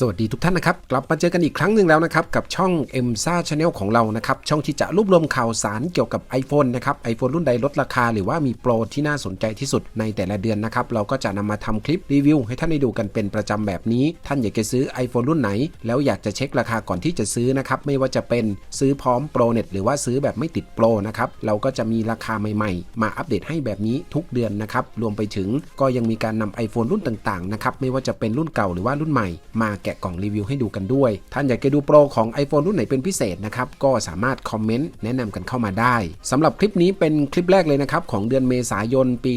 สวัสดีทุกท่านนะครับ กลับมาเจอกันอีกครั้งหนึ่งแล้วนะครับ กับช่อง m s a Channel ของเรานะครับ ช่องที่จะรวบรวมข่าวสารเกี่ยวกับ iPhone นะครับ iPhone รุ่นใดลดราคา หรือว่ามีโปรที่น่าสนใจที่สุดในแต่ละเดือนนะครับ เราก็จะนำมาทำคลิปรีวิวให้ท่านได้ดูกันเป็นประจำแบบนี้ ท่านอยากจะซื้อ iPhone รุ่นไหน แล้วอยากจะเช็คราคาก่อนที่จะซื้อนะครับไม่ว่าจะเป็นซื้อพร้อมโปรเน็ตหรือว่าซื้อแบบไม่ติดโปรนะครับเราก็จะมีราคาใหม่ๆ มาอัปเดตให้แบบนี้ทุกเดือนนะครับรวมไปถึงก็ยังมีการนำ iPhone รุ่นต่างๆนะครับไม่ว่าจะเป็นรุ่นเก่าหรือว่ารุ่นใหม่มาแกะกล่องรีวิวให้ดูกันด้วย ท่านอยากจะดูโปรของ iPhone รุ่นไหนเป็นพิเศษนะครับ ก็สามารถคอมเมนต์แนะนำกันเข้ามาได้สำหรับคลิปนี้เป็นคลิปแรกเลยนะครับ ของเดือนเมษายนปี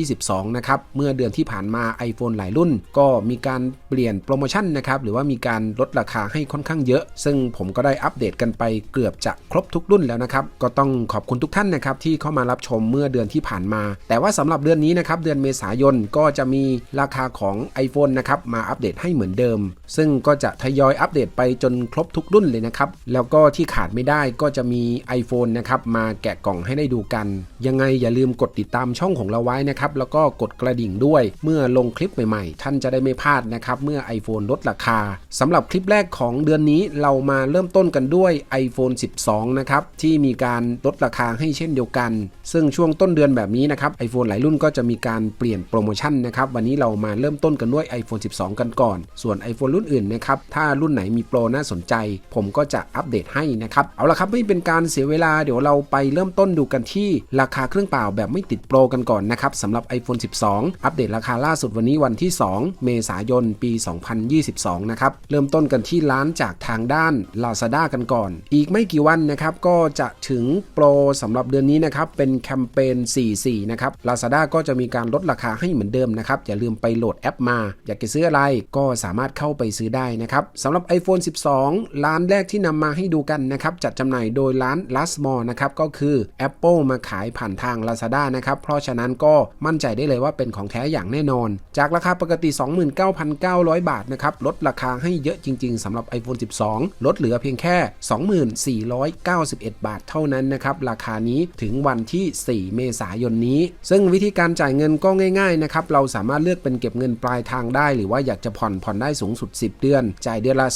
2022 นะครับ เมื่อเดือนที่ผ่านมา iPhone หลายรุ่น ก็มีการเปลี่ยนโปรโมชั่นนะครับ หรือว่ามีการลดราคาให้ค่อนข้างเยอะ ซึ่งผมก็ได้อัปเดตกันไปเกือบจะครบทุกรุ่นแล้วนะครับ ก็ต้องขอบคุณทุกท่านนะครับที่เข้ามารับชมเมื่อเดือนที่ผ่านมา แต่ว่าสำหรับเดือนนี้นะครับ เดือนเมษายนก็จะมีราคาของ iPhone นะครับ มาอัปเดตให้เหมือนเดิมซึ่งก็จะทยอยอัปเดตไปจนครบทุกรุ่นเลยนะครับ แล้วก็ที่ขาดไม่ได้ก็จะมี iPhone นะครับ มาแกะกล่องให้ได้ดูกัน ยังไงอย่าลืมกดติดตามช่องของเราไว้นะครับ แล้วก็กดกระดิ่งด้วย เมื่อลงคลิปใหม่ๆ ท่านจะได้ไม่พลาดนะครับ เมื่อ iPhone ลดราคาสำหรับคลิปแรกของเดือนนี้เรามาเริ่มต้นกันด้วย iPhone 12 นะครับ ที่มีการลดราคาให้เช่นเดียวกัน ซึ่งช่วงต้นเดือนแบบนี้นะครับ iPhone หลายรุ่นก็จะมีการเปลี่ยนโปรโมชั่นนะครับวันนี้เรามาเริ่มต้นกันด้วย iPhone 12 กันก่อน ส่วน iPhone รุ่นอื่นนะครับ ถ้ารุ่นไหนมีโปรน่าสนใจ ผมก็จะอัปเดตให้นะครับ เอาละครับไม่เป็นการเสียเวลาเดี๋ยวเราไปเริ่มต้นดูกันที่ราคาเครื่องเปล่าแบบไม่ติดโปรกันก่อนนะครับสำหรับ iPhone 12 อัปเดตราคาล่าสุดวันนี้วันที่ 2 เมษายนปี 2022 นะครับ เริ่มต้นกันที่ร้านจากทางด้าน Lazada กันก่อน อีกไม่กี่วันนะครับก็จะถึงโปรสำหรับเดือนนี้นะครับเป็นแคมเปญ 44 นะครับ Lazada ก็จะมีการลดราคาให้เหมือนเดิมนะครับอย่าลืมไปโหลดแอปมา อยากจะซื้ออะไรก็สามารถเข้าไปซื้อได้นะครับสำหรับ iPhone 12 ร้านแรกที่นำมาให้ดูกันนะครับ จัดจำหน่ายโดยร้าน l a s m o r นะครับ ก็คือ Apple มาขายผ่านทาง Lazada นะครับ เพราะฉะนั้นก็มั่นใจได้เลยว่าเป็นของแท้อย่างแน่นอน จากราคาปกติ 29,900 บาทนะครับ ลดราคาให้เยอะจริง ๆสำหรับ iPhone 12 ลดเหลือเพียงแค่ 2491 บาทเท่านั้นนะครับ ราคานี้ถึงวันที่ 4 เมษายนนี้ ซึ่งวิธีการจ่ายเงินก็ง่ายๆนะครับ เราสามารถเลือกเป็นเก็บเงินปลายทางได้ หรือว่าอยากจะผ่อนผ่อนได้สูงสุด10 เดือน จ่ายเดือนละ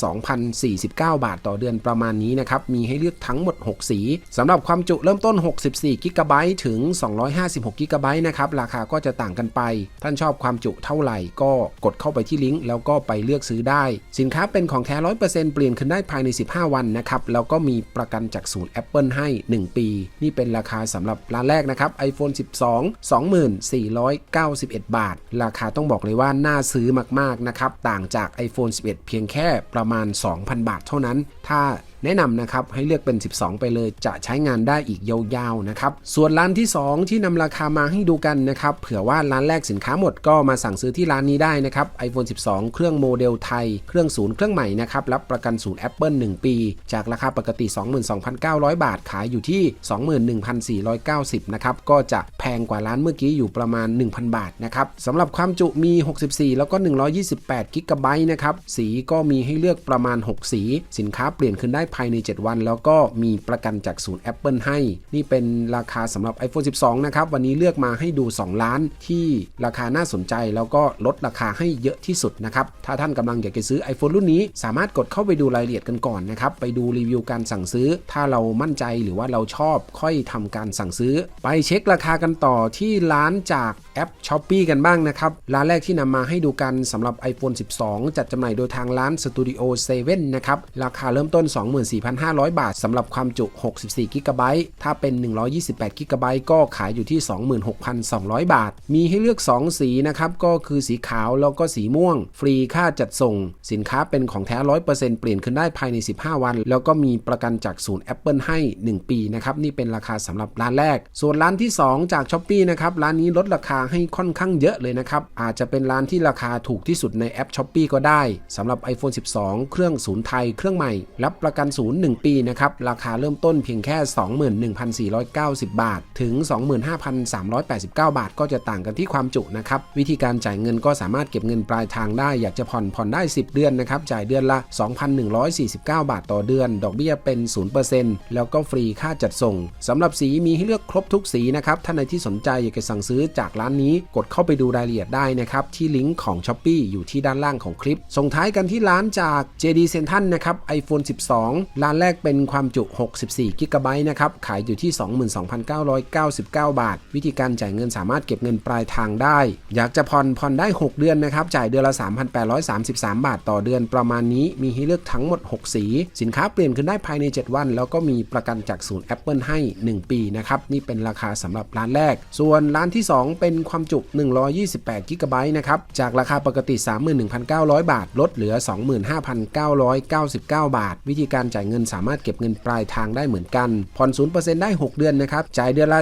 2,049 บาทต่อเดือนประมาณนี้นะครับ มีให้เลือกทั้งหมด 6 สีสำหรับความจุเริ่มต้น 64 g b ถึง 256 g b นะครับ ราคาก็จะต่างกันไป ท่านชอบความจุเท่าไหร่ก็กดเข้าไปที่ลิงก์แล้วก็ไปเลือกซื้อได้ สินค้าเป็นของแท้ 100%เปลี่ยนคืนได้ภายใน 15 วันนะครับ แล้วก็มีประกันจากศูนย์ Apple ให้ 1 ปี นี่เป็นราคาสำหรับร้านแรกนะครับ iPhone 12 2491 บาท ราคาต้องบอกเลยว่าน่าซื้อมากๆนะครับ ต่างจาก iPhone 11 เพียงแค่ประมาณ 2,000 บาทเท่านั้น ถ้า แนะนำนะครับให้เลือกเป็น 12 ไปเลยจะใช้งานได้อีกยาวๆนะครับส่วนร้านที่ 2 ที่นำราคามาให้ดูกันนะครับเผื่อว่าร้านแรกสินค้าหมดก็มาสั่งซื้อที่ร้านนี้ได้นะครับ iPhone 12 เครื่องโมเดลไทย เครื่องศูนย์เครื่องใหม่นะครับรับประกันศูนย์ Apple 1 ปี จากราคาปกติ 22,900 บาทขายอยู่ที่ 21,490นะครับก็จะแพงกว่าร้านเมื่อกี้อยู่ประมาณ 1,000 บาทนะครับสำหรับความจุมี 64 แล้วก็ 128กิกะไบต์นะครับสีก็มีให้เลือกประมาณ 6 สี สินค้าเปลี่ยนคืนได้ภายใน 7 วัน แล้วก็มีประกันจากศูนย์ Apple ให้ นี่เป็นราคาสำหรับ iPhone 12 นะครับ วันนี้เลือกมาให้ดู 2 ล้านที่ราคาน่าสนใจ แล้วก็ลดราคาให้เยอะที่สุดนะครับ ถ้าท่านกำลังอยากจะซื้อ iPhone รุ่นนี้ สามารถกดเข้าไปดูรายละเอียดกันก่อนนะครับ ไปดูรีวิวการสั่งซื้อ ถ้าเรามั่นใจหรือว่าเราชอบค่อยทำการสั่งซื้อ ไปเช็คราคากันต่อที่ร้านจากแอป s h อ p e e กันบ้างนะครับ ร้านแรกที่นำมาให้ดูกันสำหรับ iPhone 12 จัดจำหน่ายโดยทางร้าน Studio 7นะครับ ราคาเริ่มต้น24,500 บาทสำหรับความจุ 64 g b ถ้าเป็น 128 g b ก็ขายอยู่ที่ 26,200 บาท มีให้เลือก 2 สีนะครับก็คือสีขาวแล้วก็สีม่วง ฟรีค่าจัดส่ง สินค้าเป็นของแท้ 100%เปลี่ยนขึ้นได้ภายใน 15 วัน แล้วก็มีประกันจากศูนย์ Apple ให้ 1 ปีนะครับนี่เป็นราคาสำหรับร้านแรก ส่วนร้านที่ 2 จาก s h อ p e e นะครับร้านนี้ลดราคาให้ค่อนข้างเยอะเลยนะครับอาจจะเป็นร้านที่ราคาถูกที่สุดในแอป s h อ p e e ก็ได้สำหรับ iPhone 12 เครื่องศูนย์ไทยเครื่องใหม่ รับประกัน0 1ปีนะครับ ราคาเริ่มต้นเพียงแค่ 21,490 บาท ถึง 25,389 บาท ก็จะต่างกันที่ความจุนะครับ วิธีการจ่ายเงินก็สามารถเก็บเงินปลายทางได้ อยากจะผ่อนผ่อนได้ 10 เดือนนะครับ จ่ายเดือนละ 2,149 บาทต่อเดือน ดอกเบี้ยเป็น 0%แล้วก็ฟรีค่าจัดส่ง สำหรับสีมีให้เลือกครบทุกสีนะครับ ท่านใดที่สนใจอยากจะสั่งซื้อจากร้านนี้ กดเข้าไปดูรายละเอียดได้นะครับ ที่ลิงก์ของ s h อ p e e อยู่ที่ด้านล่างของคลิป ส่งท้ายกันที่ร้านจาก JD Central นะครับ iPhone 12ร้านแรกเป็นความจุ 64 g b นะครับ ขายอยู่ที่ 22,999 บาท วิธีการจ่ายเงินสามารถเก็บเงินปลายทางได้ อยากจะผ่อนผ่อนได้ 6 เดือนนะครับ จ่ายเดือนละ 3,833 บาทต่อเดือนประมาณนี้ มีให้เลือกทั้งหมด 6 สี สินค้าเปลี่ยนขึ้นได้ภายใน 7 วัน แล้วก็มีประกันจากศูนย์ Apple ให้ 1 ปีนะครับ นี่เป็นราคาสำหรับร้านแรก ส่วนร้านที่ 2 เป็นความจุ 128 g b นะครับ จากราคาปกติ 31,900 บาท ลดเหลือ 25,999 บาท วิธีการจ่ายเงินสามารถเก็บเงินปลายทางได้เหมือนกัน ผ่อน0%ได้ 6 เดือนนะครับ จ่ายเดือนละ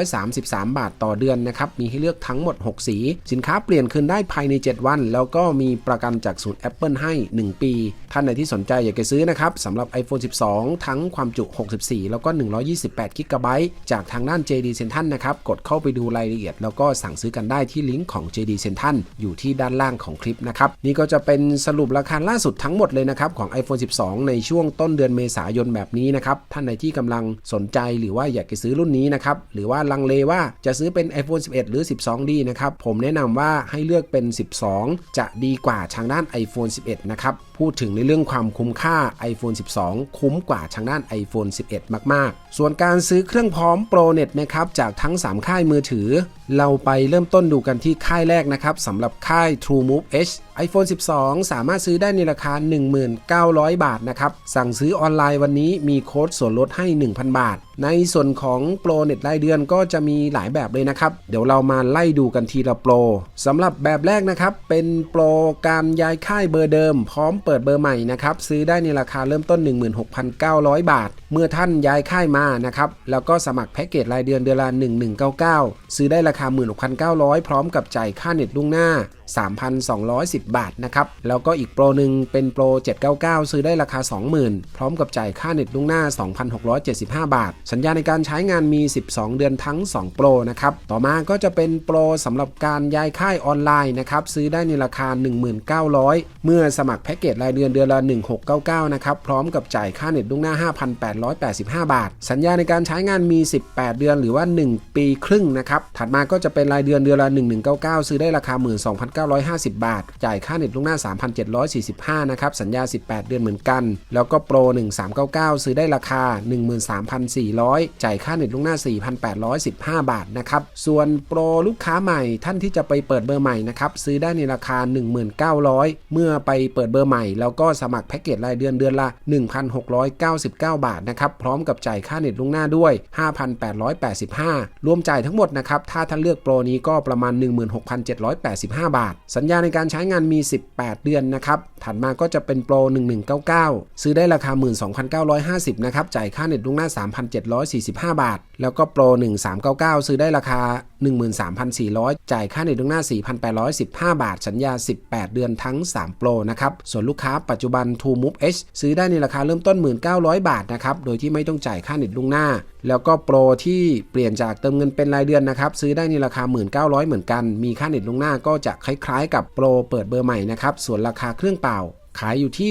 4,333 บาทต่อเดือนนะครับ มีให้เลือกทั้งหมด 6 สี สินค้าเปลี่ยนคืนได้ภายใน 7 วัน แล้วก็มีประกันจากศูนย์ Apple ให้ 1 ปี ท่านใดที่สนใจอยากจะซื้อนะครับสำหรับ iPhone 12 ทั้งความจุ 64 แล้วก็ 128 g b จากทางด้าน JD Central นะครับ กดเข้าไปดูรายละเอียด แล้วก็สั่งซื้อกันได้ที่ลิงก์ของ JD Central อยู่ที่ด้านล่างของคลิปนะครับ นี่ก็จะเป็นสรุปราคาล่าสุดทั้งหมดเลยนะครับของ iPhone 12 ในช่วงช่วงต้นเดือนเมษายนแบบนี้นะครับ ท่านใดที่กำลังสนใจหรือว่าอยากจะซื้อรุ่นนี้นะครับ หรือว่าลังเลว่าจะซื้อเป็น iPhone 11 หรือ 12 ดีนะครับ ผมแนะนำว่าให้เลือกเป็น 12 จะดีกว่าทางด้าน iPhone 11 นะครับ พูดถึงในเรื่องความคุ้มค่า iPhone 12 คุ้มกว่าทางด้าน iPhone 11 มาก ๆ ส่วนการซื้อเครื่องพร้อมโปรเน็ตนะครับ จากทั้ง 3 ค่ายมือถือ เราไปเริ่มต้นดูกันที่ค่ายแรกนะครับสำหรับค่าย TrueMove H iPhone 12 สามารถซื้อได้ในราคา 19,000 บาทนะครับ สั่งซื้อออนไลน์วันนี้มีโค้ดส่วนลดให้ 1,000 บาทในส่วนของโปรเน็ตรายเดือนก็จะมีหลายแบบเลยนะครับ เดี๋ยวเรามาไล่ดูกันทีละโปรสำหรับแบบแรกนะครับ เป็นโปรการย้ายค่ายเบอร์เดิม พร้อมเปิดเบอร์ใหม่นะครับ ซื้อได้ในราคาเริ่มต้น 16,900 บาท เมื่อท่านย้ายค่ายมานะครับ แล้วก็สมัครแพ็กเกจรายเดือนเดือนละ 1199 ซื้อได้ราคา 16,900 พร้อมกับจ่ายค่าเน็ตล่วงหน้า 3,210 บาทนะครับ แล้วก็อีกโปรหนึ่งเป็นโปร 799 ซื้อได้ราคา 20,000 พร้อมกับจ่ายค่าเน็ตล่วงหน้า 2,675 บาทสัญญาในการใช้งานมี 12 เดือนทั้ง 2 โปรนะครับ ต่อมาก็จะเป็นโปรสำหรับการย้ายค่ายออนไลน์นะครับ ซื้อได้ในราคา 19,000 เมื่อสมัครแพ็กเกจรายเดือนเดือนละ 1699 นะครับ พร้อมกับจ่ายค่าเน็ตล่วงหน้า 5,885 บาท สัญญาในการใช้งานมี 18 เดือนหรือว่า 1 ปีครึ่งนะครับ ถัดมาก็จะเป็นรายเดือนเดือนละ 1199 ซื้อได้ราคา 12,950 บาท จ่ายค่าเน็ตล่วงหน้า 3,745 นะครับ สัญญา 18 เดือนเหมือนกัน แล้วก็โปร 1399 ซื้อได้ราคา 13,400จ่ายค่าเน็ตล่วงหน้า 4,815 บาทนะครับ ส่วนโปรลูกค้าใหม่ท่านที่จะไปเปิดเบอร์ใหม่นะครับ ซื้อได้ในราคา 19,000 เมื่อไปเปิดเบอร์ใหม่ แล้วก็สมัครแพ็กเกจรายเดือนเดือนละ 1,699 บาทนะครับ พร้อมกับจ่ายค่าเน็ตล่วงหน้าด้วย 5,885 รวมจ่ายทั้งหมดนะครับ ถ้าท่านเลือกโปรนี้ก็ประมาณ 16,785 บาท สัญญาในการใช้งานมี 18 เดือนนะครับ ถัดมาก็จะเป็นโปร 1199 ซื้อได้ราคา 12,950 นะครับ จ่ายค่าเน็ตล่วงหน้า745 บาท แล้วก็โปร 1399 ซื้อได้ราคา 13,400 จ่ายค่าเน็ตล่วงหน้า 4,815 บาท สัญญา 18 เดือนทั้ง 3 โปรนะครับ ส่วนลูกค้าปัจจุบัน True Move H ซื้อได้ในราคาเริ่มต้น 1,900 บาทนะครับ โดยที่ไม่ต้องจ่ายค่าเน็ตล่วงหน้า แล้วก็โปรที่เปลี่ยนจากเติมเงินเป็นรายเดือนนะครับ ซื้อได้ในราคา 1,900 เหมือนกัน มีค่าเน็ตล่วงหน้าก็จะคล้ายๆ กับโปรเปิดเบอร์ใหม่นะครับ ส่วนราคาเครื่องเปล่า ขายอยู่ที่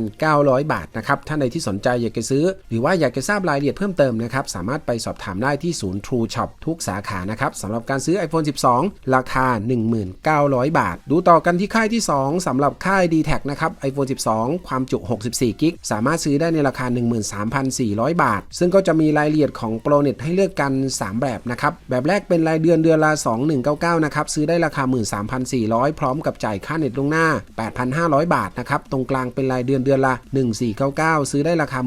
25,900 บาทนะครับ ท่านใดที่สนใจอยากจะซื้อ หรือว่าอยากจะทราบรายละเอียดเพิ่มเติมนะครับ สามารถไปสอบถามได้ที่ศูนย์ True Shop ทุกสาขานะครับสำหรับการซื้อ iPhone 12 ราคา 19,000 บาท ดูต่อกันที่ค่ายที่ 2สำหรับค่าย d t แทนะครับ iPhone 12 ความจุ 64กิกสามารถซื้อได้ในราคา 13,400 บาท ซึ่งก็จะมีรายละเอียดของโปรเน็ตให้เลือกกัน 3 แบบนะครับ แบบแรกเป็นรายเดือนเดือนละ 2199 นะครับ ซื้อได้ราคา 13,400 พร้อมกับจ่ายค่าเน็ตล่วงหน้า 8,500 บาทาทนะครับ ตรงกลางเป็นรายเดือนเดือนละ 1499 ซื้อได้ราคา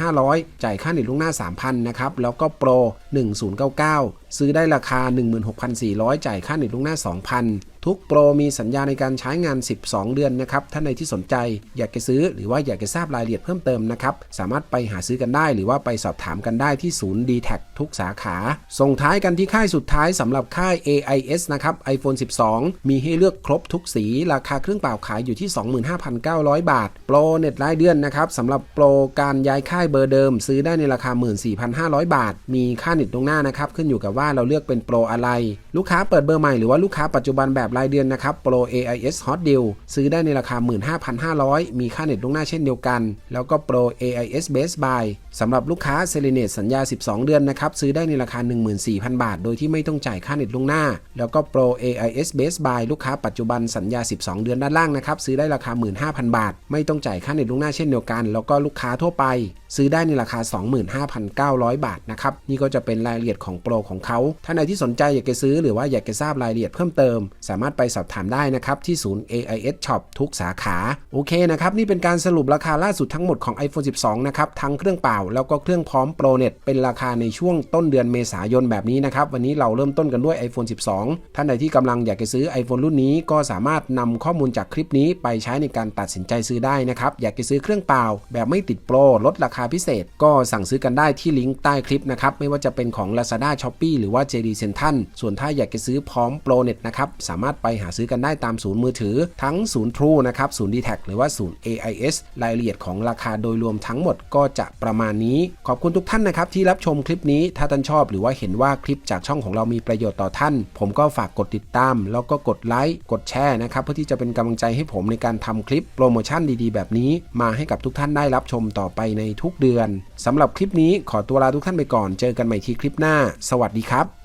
14,500 จ่ายค่าเน็ตล่วงหน้า 3,000 นะครับ แล้วก็โปร 1099 ซื้อได้ราคา 16,400 จ่ายค่าเน็ตล่วงหน้า 2,000 ทุกโปรมีสัญญาในการใช้งาน 12 เดือนนะครับท่านใดที่สนใจอยากจะซื้อหรือว่าอยากจะทราบรายละเอียดเพิ่มเติมนะครับสามารถไปหาซื้อกันได้ หรือว่าไปสอบถามกันได้ที่ศูนย์ d t แททุกสาขา ส่งท้ายกันที่ค่ายสุดท้ายสำหรับค่าย AIS นะครับ iPhone 12 มีให้เลือกครบทุกสี ราคาเครื่องเปล่าขายอยู่ที่ 25,900 บาท โปรเน็ตรายเดือนนะครับสำหรับโปรการย้ายค่ายเบอร์เดิม ซื้อได้ในราคา 14,500 บาท มีค่าเน็ตตรงหน้านะครับขึ้นอยู่กับว่าเราเลือกเป็นโปรอะไร ลูกค้าเปิดเบอร์ใหม่หรือว่าลูกค้าปัจจุบันแบบรายเดือนนะครับโปร AIS Hot Deal ซื้อได้ในราคา 15,500 มีค่าเน็ตล่วงหน้าเช่นเดียวกัน แล้วก็โปร AIS Best Buy สำหรับลูกค้าเซเลเนตสัญญา 12 เดือนนะครับซื้อได้ในราคา 14,000 บาท โดยที่ไม่ต้องจ่ายค่าเน็ตล่วงหน้า แล้วก็โปร AIS Best Buy ลูกค้าปัจจุบันสัญญา 12 เดือนด้านล่างนะครับซื้อได้ราคา 15,000 บาท ไม่ต้องจ่ายค่าเน็ตล่วงหน้าเช่นเดียวกัน แล้วก็ลูกค้าทั่วไป ซื้อได้ในราคา 25,900 บาทนะครับนี่ก็จะเป็นรายละเอียดของโปรของเขาท่านใดที่สนใจอยากจะซื้อหรือว่าอยากจะทราบรายละเอียดเพิ่มเติม สามารถไปสอบถามได้นะครับ ที่ศูนย์ AIS Shop ทุกสาขา โอเคนะครับ นี่เป็นการสรุปราคาล่าสุดทั้งหมดของ iPhone 12 นะครับ ทั้งเครื่องเปล่า แล้วก็เครื่องพร้อม Pro Net เป็นราคาในช่วงต้นเดือนเมษายนแบบนี้นะครับ วันนี้เราเริ่มต้นกันด้วย iPhone 12 ท่านใดที่กำลังอยากจะซื้อ iPhone รุ่นนี้ก็สามารถนำข้อมูลจากคลิปนี้ไปใช้ในการตัดสินใจซื้อได้นะครับ อยากจะซื้อเครื่องเปล่า แบบไม่ติดโปรลดราคาพิเศษ ก็สั่งซื้อกันได้ที่ลิงก์ใต้คลิปนะครับไม่ว่าจะเป็นของ Lazada Shopee หรือว่า JD Central ส่วนถ้าอยากจะซื้อพร้อม Pro Net นะครับ สามารถไปหาซื้อกันได้ตามศูนย์มือถือ ทั้งศูนย์ True นะครับศูนย์ d t แทหรือว่าศูนย์ AIS รายละเอียดของราคาโดยรวมทั้งหมดก็จะประมาณนี้ ขอบคุณทุกท่านนะครับที่รับชมคลิปนี้ถ้าท่านชอบหรือว่าเห็นว่าคลิปจากช่องของเรามีประโยชน์ต่อท่าน ผมก็ฝากกดติดตาม แล้วก็กดไลค์กดแชร์นะครับเพื่อที่จะเป็นกำลังใจให้ผมในการทำคลิปโปรโมชั่นดีๆ แบบนี้ มาให้กับทุกท่านได้รับชมต่อไปในทุกเดือนสำหรับคลิปนี้ขอตัวลาทุกท่านไปก่อน เจอกันใหม่ที่คลิปหน้า สวัสดีครับ